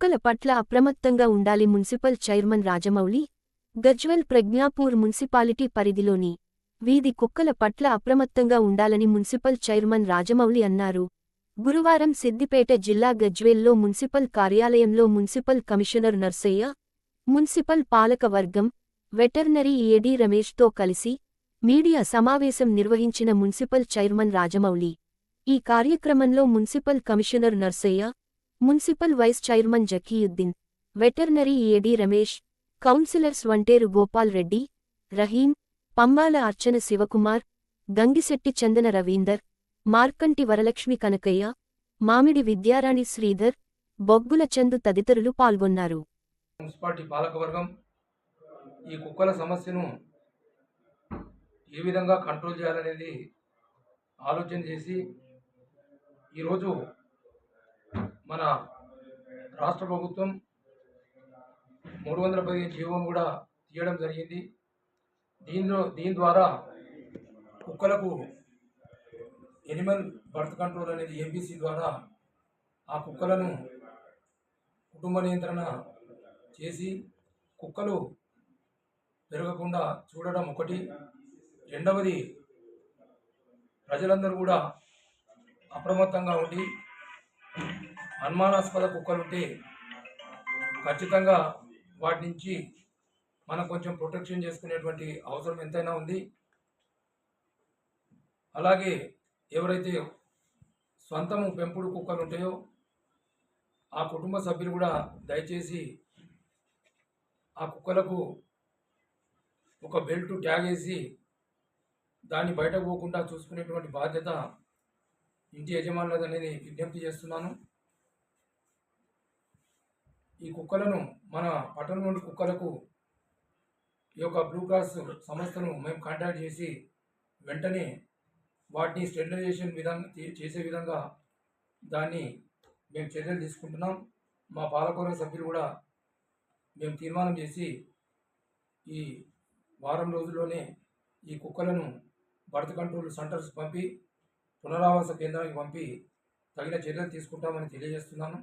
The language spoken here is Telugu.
కుక్కల పట్ల అప్రమత్తంగా ఉండాలి municipal chairman Rajamouli. Gajwel Prajnapur municipality పరిధిలోని వీధి కుక్కల పట్ల అప్రమత్తంగా ఉండాలని మున్సిపల్ చైర్మన్ రాజమౌళి అన్నారు. గురువారం సిద్దిపేట జిల్లా గజ్వేల్లో మున్సిపల్ కార్యాలయంలో మున్సిపల్ కమిషనర్ నర్సయ్య మున్సిపల్ పాలక వర్గం వెటర్నరీ ఏడీ రమేష్తో కలిసి మీడియా సమావేశం నిర్వహించిన మున్సిపల్ చైర్మన్ రాజమౌళి. ఈ కార్యక్రమంలో municipal commissioner Narsaiah municipal vice chairman Zakiuddin veterinary AD Ramesh councillors Vanteru Gopal Reddy Rahim Pambala Archana Shivakumar Gangishetti Chandana Ravinder Markanti Varalakshmi Kanakaiah Mamidi Vidyarani Sridhar బొగ్గుల చందు తదితరులు పాల్గొన్నారు. మున్సిపాలిటీ పాలకవర్గం ఈ కుక్కల సమస్యను ఏ విధంగా కంట్రోల్ చేయాలనేది ఆలోచన చేసి ఈరోజు మన రాష్ట్ర ప్రభుత్వం మూడు వందల పదిహేను జీవోను కూడా తీయడం జరిగింది. దీనిలో దీని ద్వారా కుక్కలకు ఎనిమల్ బర్త్ కంట్రోల్ అనేది ఎంబీసీ ద్వారా ఆ కుక్కలను కుటుంబ నియంత్రణ చేసి కుక్కలు పెరగకుండా చూడడం ఒకటి. రెండవది ప్రజలందరూ కూడా అప్రమత్తంగా ఉండి అనుమానాస్పద కుక్కలు ఉంటే ఖచ్చితంగా వాటి నుంచి మనం కొంచెం ప్రొటెక్షన్ చేసుకునేటువంటి అవసరం ఎంతైనా ఉంది. అలాగే ఎవరైతే స్వంతము పెంపుడు కుక్కలు ఉంటాయో ఆ కుటుంబ సభ్యులు కూడా దయచేసి ఆ కుక్కలకు ఒక బెల్ట్ ట్యాగ్ వేసి దాన్ని బయట పోకుండా చూసుకునేటువంటి బాధ్యత ఇంటి యజమానులది అనేది విజ్ఞప్తి చేస్తున్నాను. ఈ కుక్కలను మన పట్టణంలోని కుక్కలకు ఈ యొక్క బ్లూ క్రాస్ సంస్థను మేము కాంటాక్ట్ చేసి వెంటనే వాటిని స్టెరిలైజేషన్ విధంగా చేసే విధంగా దాన్ని మేము చర్యలు తీసుకుంటున్నాం. మా పాలకవర్గ సభ్యులు కూడా మేము తీర్మానం చేసి ఈ వారం రోజుల్లోనే ఈ కుక్కలను బర్త్ కంట్రోల్ సెంటర్స్ పంపి పునరావాస కేంద్రానికి పంపి తగిన చర్యలు తీసుకుంటామని తెలియజేస్తున్నాను.